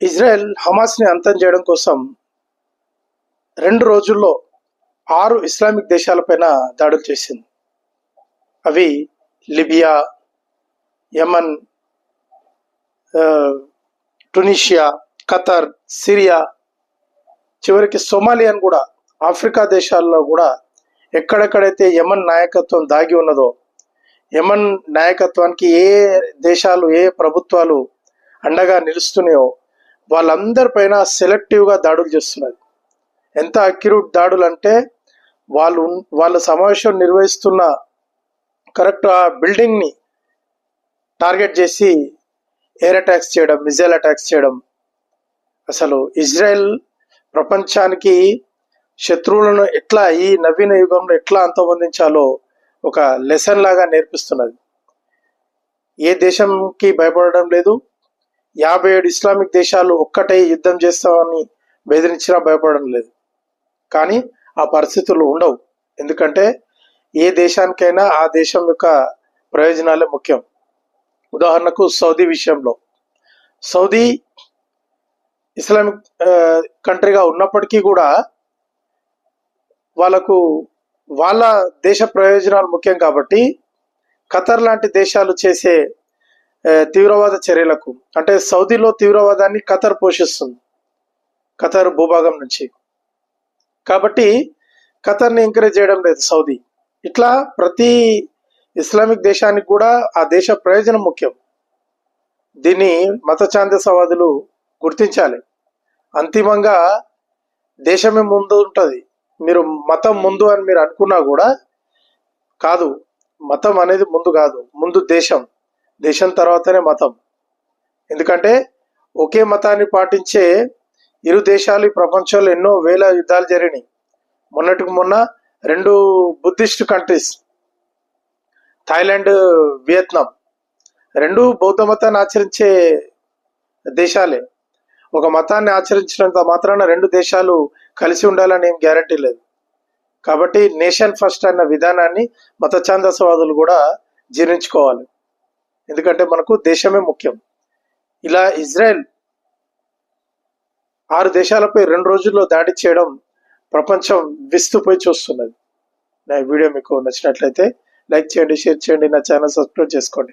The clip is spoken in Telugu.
ఇజ్రాయెల్ హమాస్ని అంతం చేయడం కోసం రెండు రోజుల్లో ఆరు ఇస్లామిక్ దేశాలపైన దాడులు చేసింది. అవి Libya Yemen Tunisia Qatar Syria చివరికి సోమాలియాను కూడా ఆఫ్రికా దేశాల్లో కూడా ఎక్కడెక్కడైతే యమన్ నాయకత్వం దాగి ఉన్నదో యమన్ నాయకత్వానికి ఏ దేశాలు ఏ ప్రభుత్వాలు అండగా నిలుస్తున్నాయో వాళ్ళందరిపైన సెలెక్టివ్గా దాడులు చేస్తున్నది ఎంత అక్యూట్ దాడులు అంటే వాళ్ళు వాళ్ళ సమావేశం నిర్వహిస్తున్న కరెక్ట్ ఆ బిల్డింగ్ని టార్గెట్ చేసి ఎయిర్ అటాక్స్ చేయడం మిజైల్ అటాక్స్ చేయడం. అసలు ఇజ్రాయెల్ ప్రపంచానికి శత్రువులను ఎట్లా ఈ నవీన యుగంలో ఎట్లా అంతమొందించాలో ఒక లెసన్ లాగా నేర్పిస్తున్నది. ఏ దేశంకి భయపడడం లేదు యాభై ఏడు ఇస్లామిక్ దేశాలు ఒక్కటే యుద్ధం చేస్తామని బెదిరించినా భయపడడం లేదు. కానీ ఆ పరిస్థితులు ఉండవు. ఎందుకంటే ఏ దేశానికైనా ఆ దేశం యొక్క ప్రయోజనాలే ముఖ్యం. ఉదాహరణకు సౌదీ విషయంలో. సౌదీ ఇస్లామిక్ కంట్రీగా ఉన్నప్పటికీ కూడా వాళ్ళకు వాళ్ళ దేశ ప్రయోజనాలు ముఖ్యం కాబట్టి ఖతర్ లాంటి దేశాలు చేసే తీవ్రవాద చర్యలకు అంటే సౌదీలో తీవ్రవాదాన్ని ఖతర్ పోషిస్తుంది ఖతర్ భూభాగం నుంచి. కాబట్టి ఖతర్ని ఎంకరేజ్ చేయడం లేదు సౌదీ. ఇట్లా ప్రతి ఇస్లామిక్ దేశానికి కూడా ఆ దేశ ప్రయోజనం ముఖ్యం. దీన్ని మత ఛాందసవాదులు గుర్తించాలి. అంతిమంగా దేశమే ముందు ఉంటుంది. మీరు మతం ముందు అని మీరు అనుకున్నా కూడా కాదు మతం అనేది ముందు కాదు ముందు దేశం. దేశం తర్వాతనే మతం. ఎందుకంటే ఒకే మతాన్ని పాటించే ఇరు దేశాలు ఈ ప్రపంచంలో ఎన్నో వేల యుద్ధాలు జరిగినాయి. మొన్నటికి మొన్న రెండు బుద్ధిస్ట్ కంట్రీస్ థాయిలాండ్ వియత్నాం. రెండు బౌద్ధ మతాన్ని ఆచరించే దేశాలే. ఒక మతాన్ని ఆచరించినంత మాత్రాన రెండు దేశాలు కలిసి ఉండాలని ఏం గ్యారంటీ లేదు. కాబట్టి నేషన్ ఫస్ట్ అన్న విధానాన్ని మతఛాందసవాదులు కూడా జీర్ణించుకోవాలి. ఎందుకంటే మనకు దేశమే ముఖ్యం. ఇలా ఇజ్రాయెల్ ఆరు దేశాలపై రెండు రోజుల్లో దాడి చేయడం ప్రపంచం విస్తుపోయి చూస్తున్నది. నా వీడియో మీకు నచ్చినట్లయితే లైక్ చేయండి షేర్ చేయండి నా ఛానల్ సబ్స్క్రైబ్ చేసుకోండి.